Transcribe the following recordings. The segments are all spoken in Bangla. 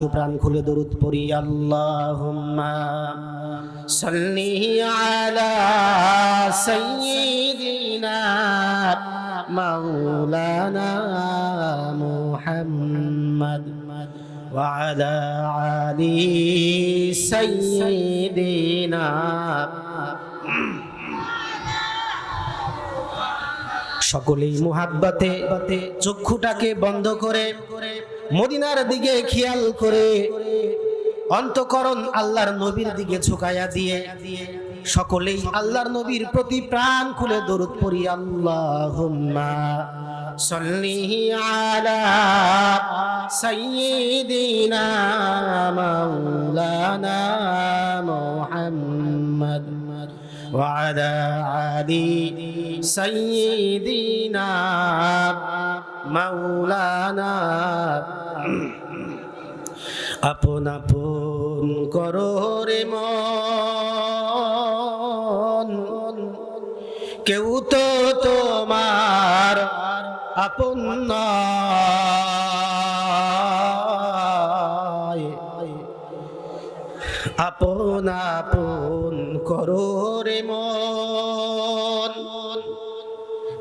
প্রাণ খুলে দরুদ পড়ি আল্লাহ সাল্লি আলা সাইয়্যিদিনা মাওলানা মুহাম্মদ ওয়া আলা আলি সকলেই মুহাব্বাতে চক্ষুটাকে বন্ধ করে মদিনার দিকে খেয়াল করে অন্তকরণ আল্লাহর নবীর দিকে ঝুঁকাইয়া দিয়ে সকলেই আল্লাহর নবীর প্রতি প্রাণ খুলে দরুদ পড়ি, আল্লাহুম্মা সাল্লি আলা সাইয়্যিদিনা মাওলানা وعلى آل سيدنا مولانا আপন আপন করো রে মন কেউ তো তোমার আপন নয় আপন আপন করো রে মন।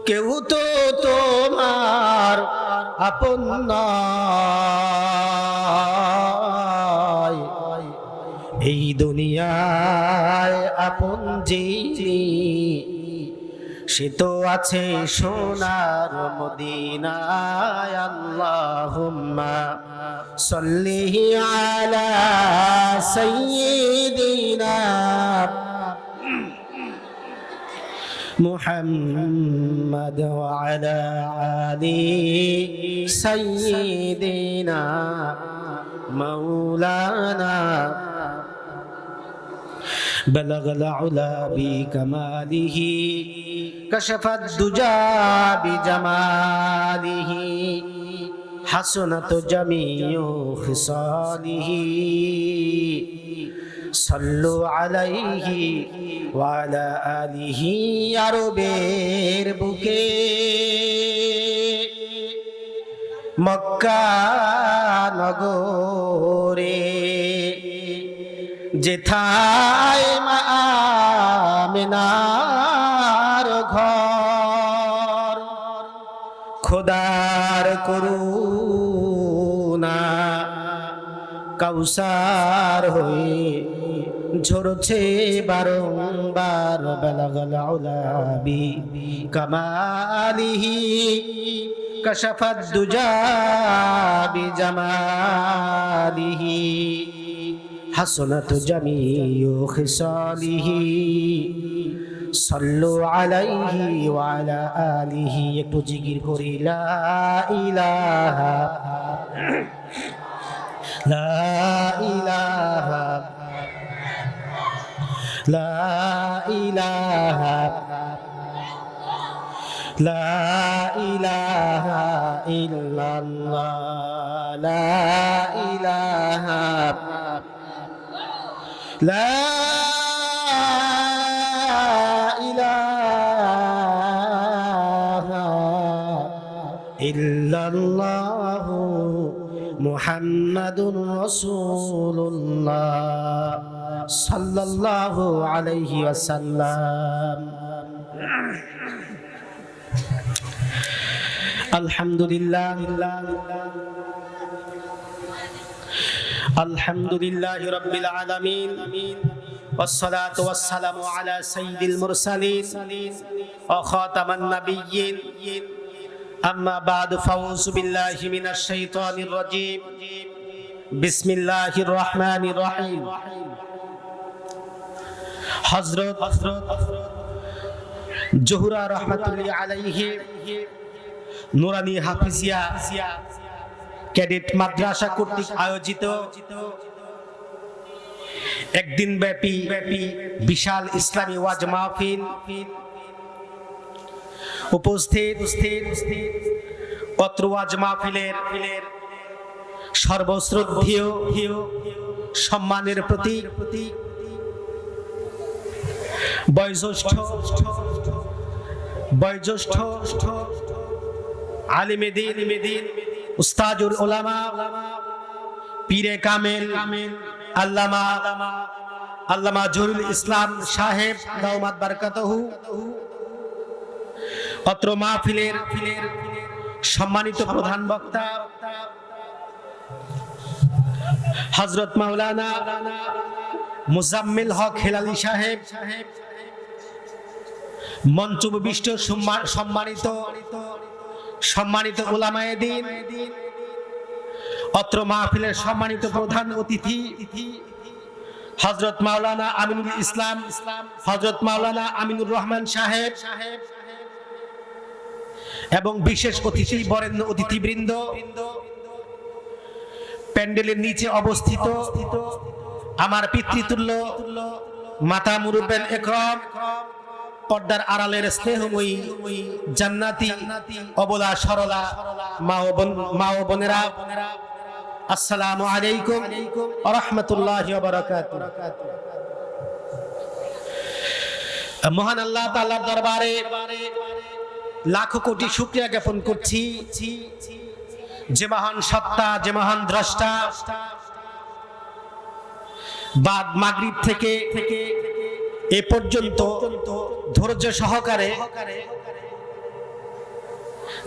কেউ তো তোমার আপন এই দুনিয়ায় আপন যিনি, সে তো আছে সোনার মদিনায়। আল্লাহুম্মা সাল্লি আলা সাইয়্যিদিনা। محمد وعلى آل سيدنا مولانا. بلغ العلا بكماله كشف الدجى بجماله حسنت جميع خصاله. সল্লু আলাইহি ওয়ালা আলিহি আরবের বুকে। মক্কা নগরে যেথায় মা আমিনার ঘর, খোদার করুণা কাউসার হয়ে ঝরছে বারংবার বেলাগল আউলাবি কামালিহি কশফত দুজা বিজামালিহি হাসনাত জামিউ খিসালিহি সাল্লু আলাইহি ওয়া আলা আলিহি একটু জিকির করি লা ইলাহা لا إله লা ইলাহা লা ইলাহা ইল্লাল্লাহ লা ইলাহা লা ইলাহা ইল্লাল্লাহ। إلا الله محمد رسول الله صلى الله عليه وسلم الحمد لله الحمد لله رب العالمين والصلاة والسلام على سيد المرسلين وخاتم النبيين أما بعد فأعوذ بالله من الشيطان الرجيم بسم الله الرحمن الرحيم হজরত জহুরা রহমাতুল্লাহ আলাইহি নুরানি হাফিজিয়া ক্যাডেট মাদ্রাসা কর্তৃক আয়োজিত একদিন ব্যাপী বিশাল ইসলামী ওয়াজ মাহফিল উপস্থিত অত্র ওয়াজ মাহফিলের সর্বশ্রদ্ধেয় সম্মানের প্রতীক, বয়োজ্যেষ্ঠ বয়োজ্যেষ্ঠ আলিমেদিন উস্তাজুল ওলামা পীরে কামেল, আল্লামা আল্লামা জহুরুল ইসলাম সাহেব দাউমাত বারকাতহু অত্র মাহফিলের সম্মানিত প্রধান বক্তা হজরত মাওলানা মুজাম্মিল হক হেলালি সাহেব মঞ্চ বিষ্ট সম্মানিত সম্মানিত ওলামায়ে অত্র মাহফিলের সম্মানিত প্রধান অতিথি হজরত মাওলানা আমিনুল ইসলাম হজরত মাওলানা আমিনুর রহমান সাহেব সাহেব এবং বিশেষ অতিথি বরেণ্য অতিথিবৃন্দ, প্যান্ডেলের নিচে অবস্থিত আমার পিতৃতুল্য মাতা মুরুবেন একরম, পর্দার আড়ালের স্নেহময়ী জান্নাতি অবলা সরলা মা ও বোন, মা ও বোনেরা, আসসালামু আলাইকুম রাহমাতুল্লাহি ওয়া বারাকাতুহু। মহান আল্লাহ তাআলার দরবারে লাখো কোটি শুকরিয়া জ্ঞাপন করছি। যে মহান সত্তা, যে মহান দ্রষ্টা, বাদ মাগরিব থেকে এ পর্যন্ত ধৈর্য সহকারে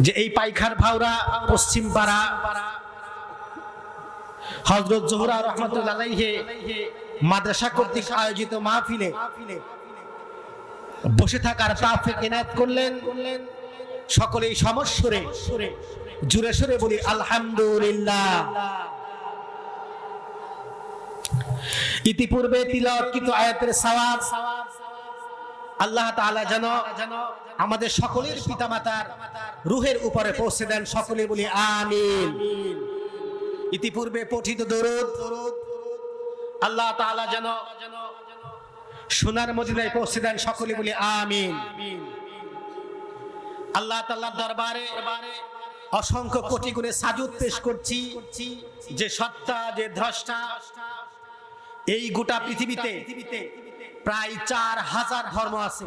যে এই পাইখার ভাওরা পশ্চিম পাড়া হজরত জোহরা রহমতুল্লাহ মাদ্রাসা কর্তৃক আয়োজিত মাহফিলে বসে থাকার তাফে এনায়ত করলেন। সকলেই সমস্বরে জুড়ে সুরে বলি, আলহামদুলিল্লাহ। ইতিপূর্বে তিলকিত আয়াতের সওয়াব আল্লাহ তাআলা যেন আমাদের সকলের পিতামাতার রুহের উপরে পৌঁছে দেন, সকলে বলি, আমিন। ইতিপূর্বে পঠিত দরুদ, আল্লাহ তাআলা যেন সোনার মদিনায় পৌঁছে দেন, সকলে বলি, আমিন। আল্লাহ তাআলার দরবারে অসংখ্য কোটি গুণে সাজুদ পেশ করছি। যে সত্তা, যে দ্রষ্টা, এই গোটা পৃথিবীতে প্রায় চার হাজার ধর্ম আছে।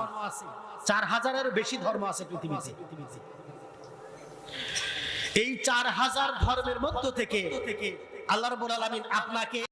চার হাজারের বেশি ধর্ম আছে পৃথিবীতে। এই চার হাজার ধর্মের মধ্য থেকে আল্লাহ রবুল আলমিন আপনাকে